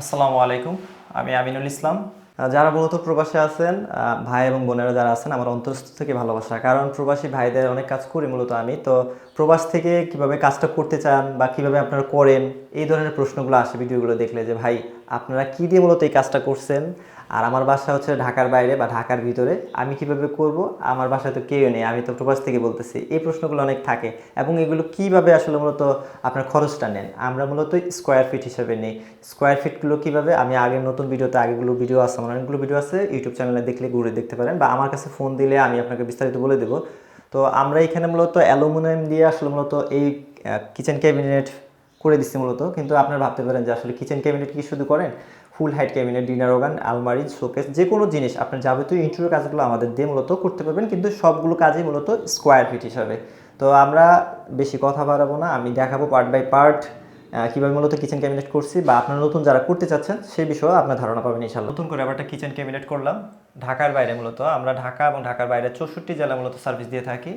আসসালামু আলাইকুম, আমি আমিনুল ইসলাম। যারা মূলত প্রবাসে আছেন ভাই এবং বোনেরা যারা আছেন, আমার অন্তরস্থ থেকে ভালোবাসা। কারণ প্রবাসী ভাইদের অনেক কাজ করি মূলত আমি। তো প্রবাস থেকে কীভাবে কাজটা করতে চান বা কীভাবে আপনারা করেন, এই ধরনের প্রশ্নগুলো আসে ভিডিওগুলো দেখলে যে, ভাই আপনারা কি দিয়ে মূলত এই কাজটা করছেন? আর আমার বাসা হচ্ছে ঢাকার বাইরে বা ঢাকার ভিতরে। আমি কীভাবে করব? আমার বাসায় তো কেউ নেই। আমি তো প্রবাস থেকে বলতেছি। এই প্রশ্নগুলো অনেক থাকে। এবং এগুলো কীভাবে আসলে মূলত আপনার খরচটা নেন? আমরা মূলত স্কোয়ার ফিট হিসেবে নেই। স্কোয়ার ফিটগুলো কীভাবে? আমি আগের নতুন ভিডিওতে আগেগুলো ভিডিও আছে আমার অনেকগুলো ভিডিও আছে। ইউটিউব চ্যানেলে দেখলে ঘুরে দেখতে পারেন। বা আমার কাছে ফোন দিলে আমি আপনাকে বিস্তারিত বলে দেবো। তো আমরা এখানে মূলত অ্যালুমিনিয়াম দিয়ে আসলে মূলত এই কিচেন ক্যাবিনেট করে দিচ্ছি মূলত, কিন্তু আপনারা ভাবতে পারেন যে আসলে কিচেন ক্যাবিনেট কি শুধু করেন? ফুল হাইট ক্যাবিনেট ডিনার ওগান আলমারি শোকেস যে কোনো জিনিস, আপনার যাবতীয় ইন্টেরিয়র কাজগুলো আমাদের দিয়ে মূলত করতে পারবেন, কিন্তু সবগুলো কাজই মূলত স্কোয়ার ফিট হিসাবে। তো আমরা বেশি কথা বাড়াবো না, আমি দেখাবো পার্ট বাই পার্ট কীভাবে মূলত কিচেন ক্যাবিনেট করছি, বা আপনারা নতুন যারা করতে চাচ্ছেন সেই বিষয়ে আপনার ধারণা পাবেন ইনশাল্লাহ নতুন করে আবার একটা কিচেন ক্যাবিনেট করলাম, ঢাকার বাইরে মূলত। আমরা ঢাকা এবং ঢাকার বাইরে চৌষট্টি জেলা মূলত সার্ভিস দিয়ে থাকি।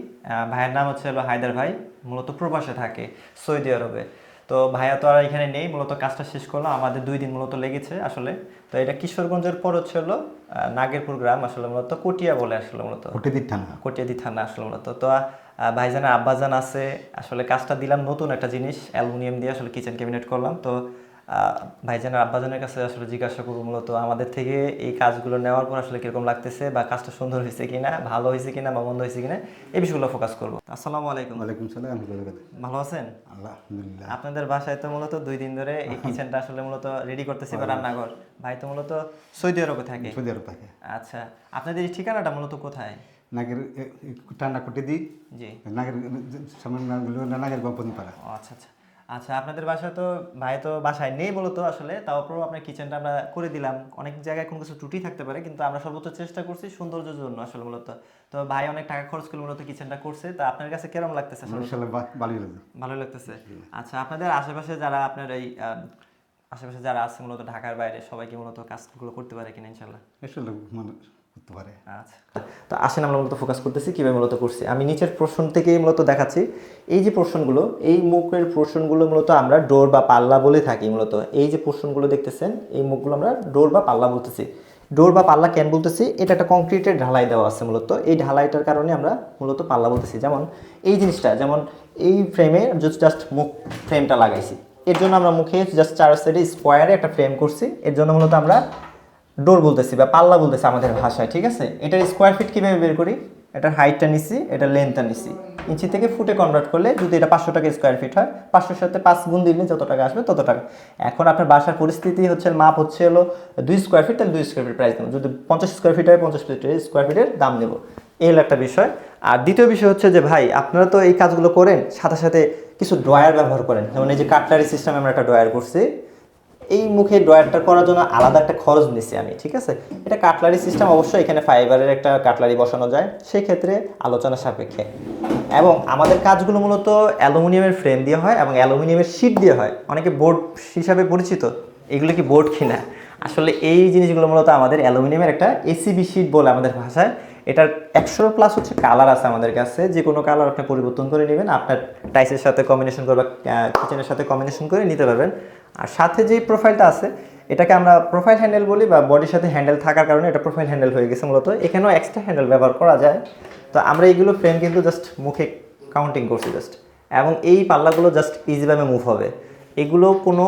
ভাইয়ের নাম হচ্ছে হায়দার ভাই, মূলত প্রবাসে থাকে সৌদি আরবে। তো ভাইয়া তো আর এখানে নেই মূলত কাজটা শেষ করল আমাদের দুই দিন মূলত লেগেছে আসলে। তো এটা কিশোরগঞ্জের পর হচ্ছে হলো নাগেরপুর গ্রাম আসলে মূলত কটিয়া বলে আসলে মূলত। কোটিদির থানা। কটিয়াদি থানা আসলে মূলত। তো ভাইজানের আব্বাজান আছে। আসলে কাজটা দিলাম নতুন একটা জিনিস অ্যালুমিনিয়াম দিয়ে আসলে কিচেন ক্যাবিনেট করলাম। তো ভাইজানের আব্বাজানের কাছে আসলে জিজ্ঞাসা করব মূলত আমাদের থেকে এই কাজগুলো নেওয়ার পর আসলে কীরকম লাগতেছে বা কাজটা সুন্দর হয়েছে কিনা ভালো হয়েছে কিনা বা মন্দ হয়েছে কিনা এই বিষয়গুলো ফোকাস করব। আসসালামু আলাইকুম। ওয়ালাইকুম সালাম ভালো আছেন? আলহামদুলিল্লাহ। আপনাদের বাসায় তো মূলত দুই দিন ধরে এই কিচেনটা আসলে মূলত রেডি করতেছি বা রান্নাঘর। ভাই তো মূলত সৌদি আরবে থাকে? সৌদি আরব থাকে। আচ্ছা আপনাদের এই ঠিকানাটা মূলত কোথায়? নাগের ঠান্ডা কোটি দিই জি। নাগের সামনে নাগের- নাগের গম্পনি পাড়া আচ্ছা আচ্ছা। আচ্ছা আপনাদের বাসায় তো ভাই তো বাসায় নেই মূলত আসলে তারপরেও আপনার কিচেনটা আমরা করে দিলাম। অনেক জায়গায় কোনো কিছু ত্রুটি থাকতে পারে কিন্তু আমরা সর্বোচ্চ চেষ্টা করছি সৌন্দর্যের জন্য আসলে মূলত। তো ভাই অনেক টাকা খরচ করে মূলত কিচেনটা করছে তা আপনার কাছে কেরম লাগতেছে ভালো লাগতেছে। আচ্ছা আপনাদের আশেপাশে যারা আপনার এই আশেপাশে যারা আছে মূলত ঢাকার বাইরে সবাইকে মূলত কাজগুলো করতে পারে কিনা ইনশাল্লাহ ইনশাল্লাহ মনে করতে পারে। আচ্ছা। তো আসেন, আমরা মূলত ফোকাস করতেছি কীভাবে মূলত করছি। আমি নিচের পোর্শন থেকেই মূলত দেখাচ্ছি। এই যে পোর্শনগুলো এই মুখের পোর্শনগুলো মূলত আমরা ডোর বা পাল্লা বলে থাকি মূলত। এই যে পোর্শনগুলো দেখতেছেন, এই মুখগুলো আমরা ডোর বা পাল্লা বলতেছি। ডোর বা পাল্লা কেন বলতেছি? এটা একটা কংক্রিটের ঢালাই দেওয়া আছে মূলত। এই ঢালাইটার কারণে আমরা মূলত পাল্লা বলতেছি। যেমন এই জিনিসটা, যেমন এই ফ্রেমে জাস্ট মুখ ফ্রেমটা লাগাইছি। এর জন্য আমরা মুখে জাস্ট চার সাইডে স্কোয়ারে একটা ফ্রেম করছি। এর জন্য মূলত আমরা ডোর বলতেছি বা পাল্লা বলতেছি আমাদের ভাষায়, ঠিক আছে? এটার স্কোয়ার ফিট কীভাবে বের করি? এটার হাইটটা নিছি, এটার লেন্থটা নিছি। ইঞ্চি থেকে ফুটে কনভার্ট করলে যদি এটা পাঁচশো টাকা স্কোয়ার ফিট হয়, পাঁচশোর সাথে পাঁচ গুণ দিলে যত টাকা আসবে তত টাকা। এখন আপনার বাসার পরিস্থিতি হচ্ছে, মাপ হচ্ছে হলো দুই স্কোয়ার ফিট তাহলে দুই স্কোয়ার ফিট প্রাইস দেবো। যদি পঞ্চাশ স্কোয়ার ফিট হয়, পঞ্চাশ ফিট স্কোয়ার ফিটের দাম নেব এই হলো একটা বিষয়। আর দ্বিতীয় বিষয় হচ্ছে যে, ভাই, আপনারা তো এই কাজগুলো করেন, সাথে সাথে কিছু ড্রয়ার ব্যবহার করেন। যেমন এই যে কাটলারি সিস্টেমে আমরা একটা ড্রয়ার করছি। এই মুখে ড্রয়ারটা করার জন্য আলাদা একটা খরচ নিছি আমি, ঠিক আছে? এটা কাটলারি সিস্টেম অবশ্যই এখানে ফাইবারের একটা কাটলারি বসানো যায় সেই ক্ষেত্রে আলোচনা সাপেক্ষে। এবং আমাদের কাজগুলো মূলত অ্যালুমিনিয়ামের ফ্রেম দিয়ে হয় এবং অ্যালুমিনিয়ামের শিট দিয়ে হয়। অনেকে বোর্ড হিসাবে পরিচিত, এগুলো কি বোর্ড কিনা? আসলে এই জিনিসগুলো মূলত আমাদের অ্যালুমিনিয়ামের একটা এসিবি শিট বলে আমাদের ভাষায়। এটার একশো প্লাস হচ্ছে কালার আছে আমাদের কাছে, যে কোনো কালার আপনি পরিবর্তন করে নেবেন, আপনার টাইসের সাথে কম্বিনেশন করে বা কিচেনের সাথে কম্বিনেশন করে নিতে পারবেন। আর সাথে যে প্রোফাইলটা আছে, এটাকে আমরা প্রোফাইল হ্যান্ডেল বলি বা বডির সাথে হ্যান্ডেল থাকার কারণে এটা প্রোফাইল হ্যান্ডেল হয়ে গেছে মূলত। এখানেও এক্সট্রা হ্যান্ডেল ব্যবহার করা যায়। তো আমরা এইগুলো ফ্রেম কিন্তু জাস্ট মুখে কাউন্টিং করছি জাস্ট এবং এই পাল্লাগুলো জাস্ট ইজিভাবে মুভ হবে। এগুলো কোনো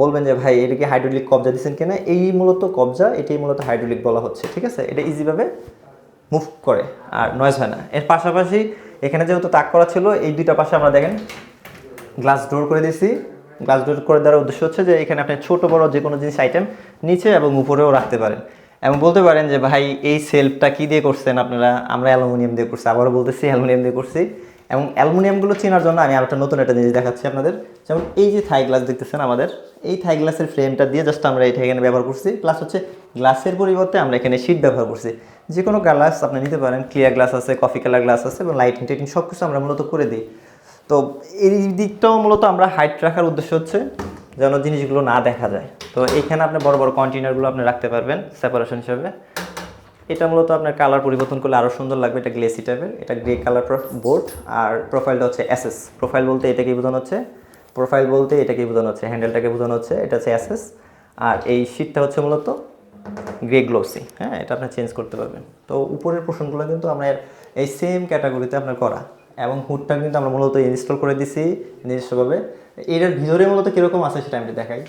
বলবেন যে, ভাই এটাকে হাইড্রোলিক কবজা দিচ্ছেন কিনা? এই মূলত কবজা, এটাই মূলত হাইড্রোলিক বলা হচ্ছে, ঠিক আছে? এটা ইজিভাবে মুভ করে, আর নয়েজ হয় না। এর পাশাপাশি এখানে যেহেতু তাক করা ছিল, এই দুইটা পাশে আমরা দেখেন গ্লাস ডোর করে দিয়েছি। গ্লাস ডোর করে দেওয়ার উদ্দেশ্য হচ্ছে যে এখানে আপনি ছোট, বড় যে কোনো জিনিস আইটেম নিচে এবং উপরেও রাখতে পারেন। এবং বলতে পারেন যে, ভাই, এই সেলফটা কী দিয়ে করছেন আপনারা? আমরা অ্যালুমিনিয়াম দিয়ে করছি। আবারও বলতেছি, অ্যালুমিনিয়াম দিয়ে করছি। এবং অ্যালুমিনিয়ামগুলো চেনার জন্য আমি আরেকটা নতুন একটা জিনিস দেখাচ্ছি আপনাদের। যেমন এই যে থাই গ্লাস দেখতেছেন আমাদের, এই থাই গ্লাসের ফ্রেমটা দিয়ে জাস্ট আমরা এটা এখানে ব্যবহার করছি। প্লাস হচ্ছে গ্লাসের পরিবর্তে আমরা এখানে শিট ব্যবহার করছি। যে কোনো গ্লাস আপনি নিতে পারেন ক্লিয়ার গ্লাস আছে কফি কালার গ্লাস আছে এবং লাইটিং টাইটিং সব কিছু আমরা মূলত করে দিই। তো এই দিকটাও মূলত আমরা হাইট রাখার উদ্দেশ্য হচ্ছে যেন জিনিসগুলো না দেখা যায়। তো এইখানে আপনি বড় বড় কন্টেনারগুলো আপনি রাখতে পারবেন সেপারেশন হিসাবে। এটা মূলত আপনার কালার পরিবর্তন করলে আরও সুন্দর লাগবে। এটা গ্লেসি টাইপের এটা গ্রে কালার বোর্ড আর প্রোফাইলটা হচ্ছে এসএস প্রোফাইল বলতে এটাকে বোঝানো হচ্ছে। প্রোফাইল বলতে এটাকে বোঝানো হচ্ছে। হ্যান্ডেলটাকে বোঝানো হচ্ছে। এটা হচ্ছে এসএস আর এই শীটটা হচ্ছে মূলত গ্রে গ্লোসি হ্যাঁ এটা আপনি চেঞ্জ করতে পারবেন। তো উপরের পোর্শনগুলো কিন্তু আমরা এই সেম ক্যাটাগরিতে আপনার করা। এবং হুডটা কিন্তু আমরা মূলত ইনস্টল করে দিছি নিজস্বভাবে। এটার ভিতরে মূলত কীরকম আছে সেটা আমি দেখাই।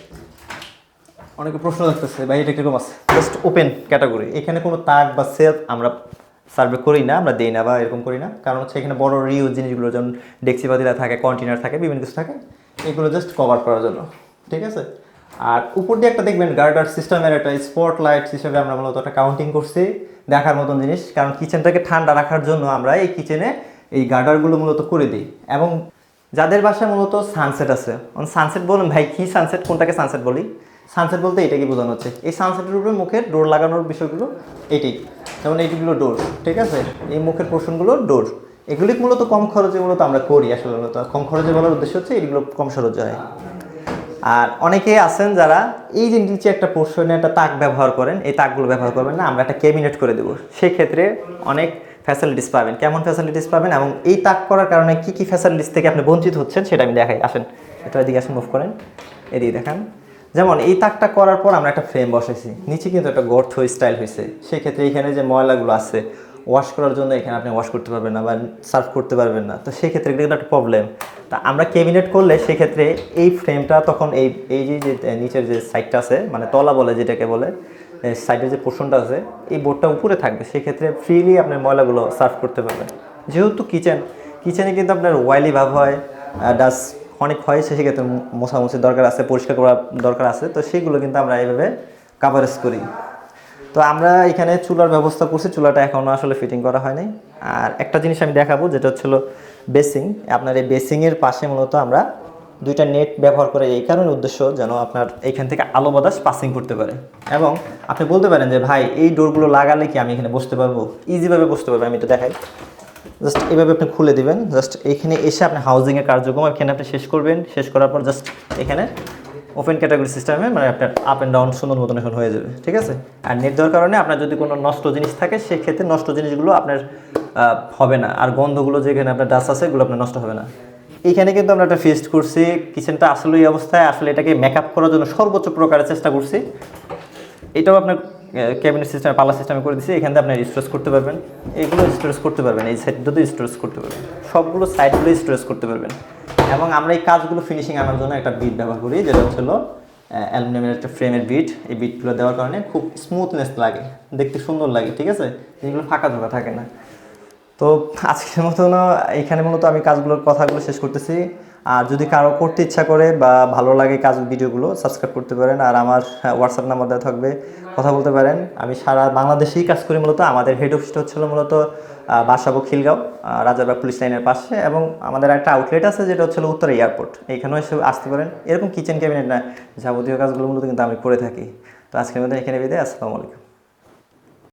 অনেকে প্রশ্ন রাখতেছে ভাই, এটা কীরকম আছে? জাস্ট ওপেন ক্যাটাগরি এখানে কোনো তাক বা সেলফ আমরা সার্ভে করি না, আমরা দেই না বা এরকম করি না। কারণ হচ্ছে এখানে বড় রিউজ জিনিসগুলো যেমন ডেক্সি পাতিলা থাকে কন্টেনার থাকে, বিভিন্ন কিছু থাকে, এগুলো জাস্ট কভার করার জন্য। ঠিক আছে? আর উপর দিয়ে একটা দেখবেন গার্ডার সিস্টেমের একটা স্পট লাইট হিসেবে আমরা মূলত একটা কাউন্টিং করছি, দেখার মতন জিনিস। কারণ কিচেনটাকে ঠান্ডা রাখার জন্য আমরা এই কিচেনে এই গার্ডারগুলো মূলত করে দিই। এবং যাদের বাসায় মূলত সানসেট আছে সানসেট বলুন, ভাই, কী সানসেট কোনটাকে সানসেট বলি? সানসেট বলতে এটাকে বোঝানো হচ্ছে। এই সানসেটের উপরে মুখের ডোর লাগানোর বিষয়গুলো এটাই যেমন এইগুলো ডোর ঠিক আছে? এই মুখের পোর্শনগুলো ডোর এগুলি মূলত কম খরচে মূলত আমরা করি আসলে মূলত। কম খরচে বলার উদ্দেশ্য হচ্ছে এগুলো কম খরচ হয়। আর অনেকে আছেন যারা এই যে নিচে একটা পোর্শনে একটা তাক ব্যবহার করেন, এই তাকগুলো ব্যবহার করবেন না, আমরা একটা ক্যাবিনেট করে দেবো। সেক্ষেত্রে অনেক ফ্যাসিলিটিস পাবেন, কেমন ফ্যাসিলিটিস পাবেন এবং এই তাক করার কারণে কি কি ফ্যাসিলিটিস থেকে আপনি বঞ্চিত হচ্ছেন সেটা আমি দেখাই, আসেন এটা এদিকে আসেন মুভ করেন, এদিকে দেখান। যেমন এই তাকটা করার পর আমরা একটা ফ্রেম বসাইছি, নিচে কিন্তু একটা গর্থ স্টাইল হয়েছে সেক্ষেত্রে এখানে যে ময়লাগুলো আছে ওয়াশ করার জন্য এখানে আপনি ওয়াশ করতে পারবেন না বা সার্ভ করতে পারবেন না, তো সেক্ষেত্রে কিন্তু একটা প্রবলেম তা আমরা ক্যাবিনেট করলে সেক্ষেত্রে এই ফ্রেমটা তখন এই এই যে নিচের যে সাইডটা আছে মানে তলা বলে যেটাকে বলে সাইডের যে পোর্শনটা আছে, এই বোর্ডটা উপরে থাকবে। সেক্ষেত্রে ফ্রিলি আপনার ময়লাগুলো সার্ভ করতে পারবেন। যেহেতু কিচেন কিচেনে কিন্তু আপনার ওয়াইলি ভাব হয় ডাস্ট অনেক হয় সেক্ষেত্রে মোছামুছির দরকার আছে, পরিষ্কার করার দরকার আছে। তো সেগুলো কিন্তু আমরা এইভাবে কাভারেজ করি। তো আমরা এখানে চুলার ব্যবস্থা করছি। চুলাটা এখনও আসলে ফিটিং করা হয়নি। আর একটা জিনিস আমি দেখাবো, যেটা হচ্ছিল বেসিং আপনার এই বেসিংয়ের পাশে মূলত আমরা দুইটা নেট ব্যবহার করে এই কারণে উদ্দেশ্য যেন আপনার এইখান থেকে আলো বাতাস পাসিং করতে পারে। এবং আপনি বলতে পারেন যে, ভাই, এই ডোরগুলো লাগালে কি আমি এখানে বসতে পারব? ইজিভাবে বসতে পারব, আমি তো দেখাই। জাস্ট এইভাবে আপনি খুলে দিবেন। জাস্ট এখানে এসে আপনি হাউজিংয়ের কার্যক্রম এখানে আপনি শেষ করবেন। শেষ করার পর জাস্ট এখানে ওপেন ক্যাটাগরি সিস্টেমে মানে আপনার আপ অ্যান্ড ডাউন সুন্দর মতন এখন হয়ে যাবে, ঠিক আছে? আর নেট দেওয়ার কারণে আপনার যদি কোনো নষ্ট জিনিস থাকে, সেক্ষেত্রে নষ্ট জিনিসগুলো আপনার হবে না। আর গন্ধগুলো যেখানে আপনার ডাস আছে, এগুলো আপনার নষ্ট হবে না। এইখানে কিন্তু আমরা একটা ফেস্ট করছি। কিচেনটা আসলে এই অবস্থায়, আসলে এটাকে মেকআপ করার জন্য সর্বোচ্চ প্রকারের চেষ্টা করছি। এটাও আপনার ক্যাবিনেট সিস্টেমে পাল্লা সিস্টেমে করে দিচ্ছি এখান থেকে আপনি স্টোরেজ করতে পারবেন। এগুলো স্টোরেজ করতে পারবেন, এই সাইডটাতে স্টোরেজ করতে পারবেন। সবগুলো সাইডগুলো স্টোরেজ করতে পারবেন। এবং আমরা এই কাজগুলো ফিনিশিং আনার জন্য একটা বিট ব্যবহার করি, যেটা হচ্ছিল অ্যালুমিনিয়ামের একটা ফ্রেমের বিট এই বিটগুলো দেওয়ার কারণে খুব স্মুথনেস লাগে, দেখতে সুন্দর লাগে, ঠিক আছে? যেগুলো ফাঁকা ধোকা থাকে না। তো আজকের মতন এখানে মূলত আমি কাজগুলোর কথাগুলো শেষ করতেছি। আর যদি কারও করতে ইচ্ছা করে বা ভালো লাগে কাজ ভিডিওগুলো সাবস্ক্রাইব করতে পারেন। আর আমার হোয়াটসঅ্যাপ নাম্বার দেওয়া থাকবে, কথা বলতে পারেন। আমি সারা বাংলাদেশেই কাজ করি মূলত। আমাদের হেড অফিসটা হচ্ছিল মূলত বাসাবো খিলগাঁও রাজারবাগ পুলিশ লাইনের পাশে। এবং আমাদের একটা আউটলেট আছে যেটা হচ্ছিল উত্তর এয়ারপোর্ট এখানেও এসে আসতে পারেন। এরকম কিচেন ক্যাবিনেট না, যাবতীয় কাজগুলো মূলত কিন্তু আমি করে থাকি। তো আজকের মধ্যে এখানে বিদায়। আসসালামু আলাইকুম।